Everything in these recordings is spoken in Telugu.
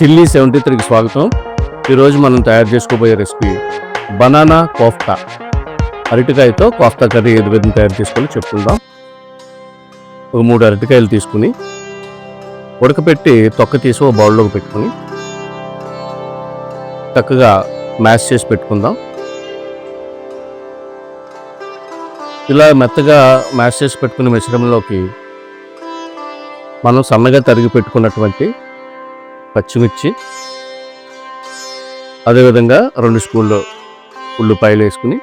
చిల్లీ సెవెంటీ త్రీకి స్వాగతం. ఈరోజు మనం తయారు చేసుకోబోయే రెసిపీ బనానా కోఫ్తా. అరటికాయతో కోఫ్తా కర్రీ ఏది విధంగా తయారు చేసుకోవాలో చెప్పుకుందాం. ఒక మూడు అరటికాయలు తీసుకుని ఉడకపెట్టి తొక్క తీసి ఒక బౌల్లోకి పెట్టుకుని చక్కగా మ్యాష్ చేసి పెట్టుకుందాం. ఇలా మెత్తగా మ్యాష్ చేసి పెట్టుకున్న మిశ్రమంలోకి మనం సన్నగా తరిగి పెట్టుకున్నటువంటి పచ్చిమిర్చి అదేవిధంగా రెండు స్పూన్లు ఉల్లిపాయలు వేసుకుని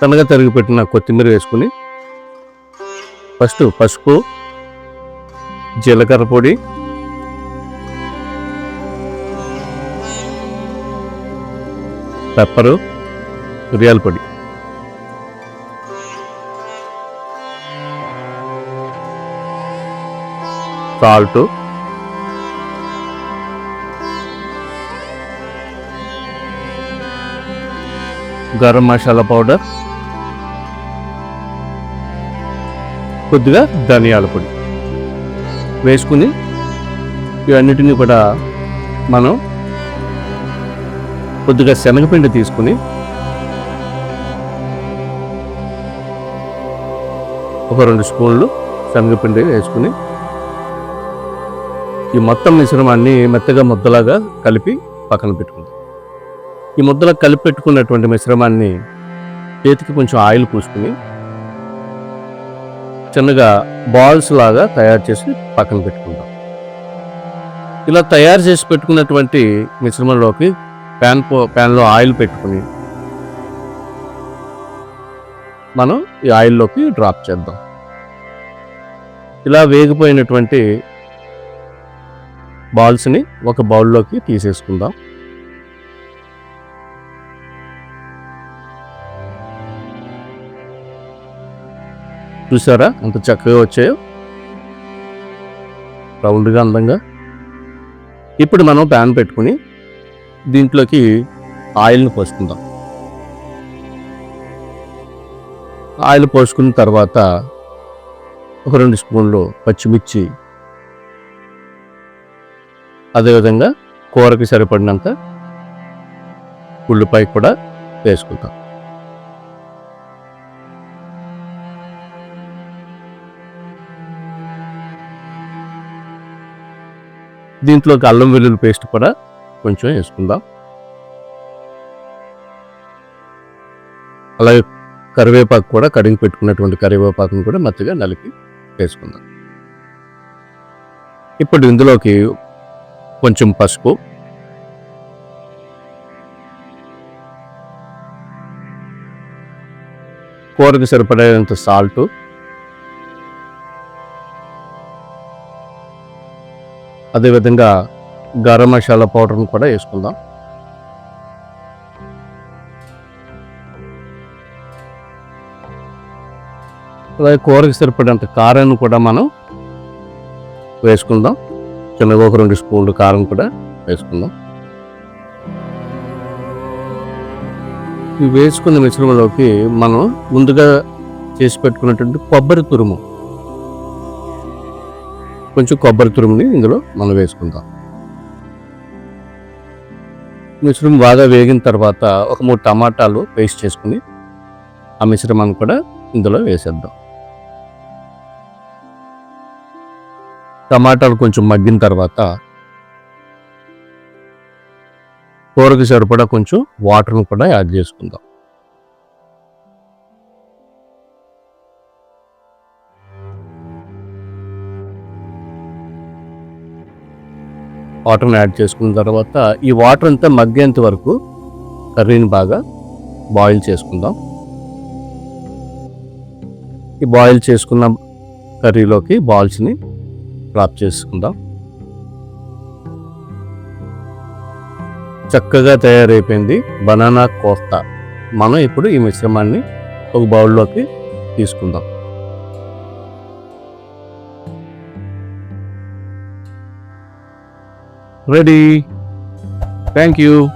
సన్నగా తరిగి పెట్టిన కొత్తిమీర వేసుకుని ఫస్ట్ పసుపు జీలకర్ర పొడి పెప్పరు మిరియాల పొడి. సాల్టు గరం మసాలా పౌడర్ కొద్దిగా ధనియాల పొడి వేసుకుని ఇవన్నిటిని కూడా మనం కొద్దిగా శనగపిండి తీసుకుని ఒక రెండు స్పూన్లు శనగపిండి వేసుకుని ఈ మొత్తం మిశ్రమాన్ని మెత్తగా ముద్దలాగా కలిపి పక్కన పెట్టుకుంటాం ఈ ముద్దలో కలిపి పెట్టుకున్నటువంటి మిశ్రమాన్ని చేతికి కొంచెం ఆయిల్ పూసుకుని చిన్నగా బాల్స్ లాగా తయారు చేసి పక్కన పెట్టుకుందాం. ఇలా తయారు చేసి పెట్టుకున్నటువంటి మిశ్రమంలోకి ప్యాన్ పో ప్యాన్లో ఆయిల్ పెట్టుకుని మనం ఈ ఆయిల్లోకి డ్రాప్ చేద్దాం. ఇలా వేగిపోయినటువంటి బాల్స్ని ఒక బౌల్లోకి తీసేసుకుందాం. చూసారా? ఎంత చక్కగా వచ్చాయో. రౌండ్గా అందంగా. ఇప్పుడు మనం ప్యాన్ పెట్టుకుని దీంట్లోకి ఆయిల్ని పోసుకుందాం. ఆయిల్ పోసుకున్న తర్వాత ఒక రెండు స్పూన్లు పచ్చిమిర్చి. అదేవిధంగా కూరకి సరిపడినంత ఉల్లిపాయ కూడా వేసుకుంటాం దీంట్లోకి అల్లం వెల్లుల్లి పేస్ట్ కూడా కొంచెం వేసుకుందాం. అలాగే కరివేపాకు కూడా కడిగి పెట్టుకున్నటువంటి కరివేపాకును కూడా మత్తుగా నలిపి వేసుకుందాం. ఇప్పుడు ఇందులోకి కొంచెం పసుపు. కూరకు సరిపడేంత సాల్ట్. అదేవిధంగా గరం మసాలా పౌడర్ని కూడా వేసుకుందాం. అలాగే కూరకి సరిపడేంత కారాన్ని కూడా మనం వేసుకుందాం. చిన్నగా ఒక రెండు స్పూన్లు కారం కూడా వేసుకుందాం. ఇవి వేసుకున్న మిశ్రమంలోకి మనం ముందుగా చేసి పెట్టుకున్నటువంటి కొబ్బరి తురుము కొంచెం కొబ్బరి తురుముని ఇందులో మనం వేసుకుందాం. మిశ్రమం బాగా వేగిన తర్వాత ఒక మూడు టమాటాలు పేస్ట్ చేసుకుని ఆ మిశ్రమాన్ని కూడా ఇందులో వేసేద్దాం. టమాటాలు కొంచెం మగ్గిన తర్వాత కూరకు సరిపడా కొంచెం వాటర్ను కూడా యాడ్ చేసుకుందాం. వాటర్ని యాడ్ చేసుకున్న తర్వాత ఈ వాటర్ అంతా మగ్గేంత వరకు కర్రీని బాగా బాయిల్ చేసుకుందాం. ఈ బాయిల్ చేసుకున్న కర్రీలోకి బాల్స్ని డ్రాప్ చేసుకుందాం. చక్కగా తయారైపోయింది బనానా కోఫ్తా. మనం ఇప్పుడు ఈ మిశ్రమాన్ని ఒక బౌల్లోకి తీసుకుందాం. ready. Thank you.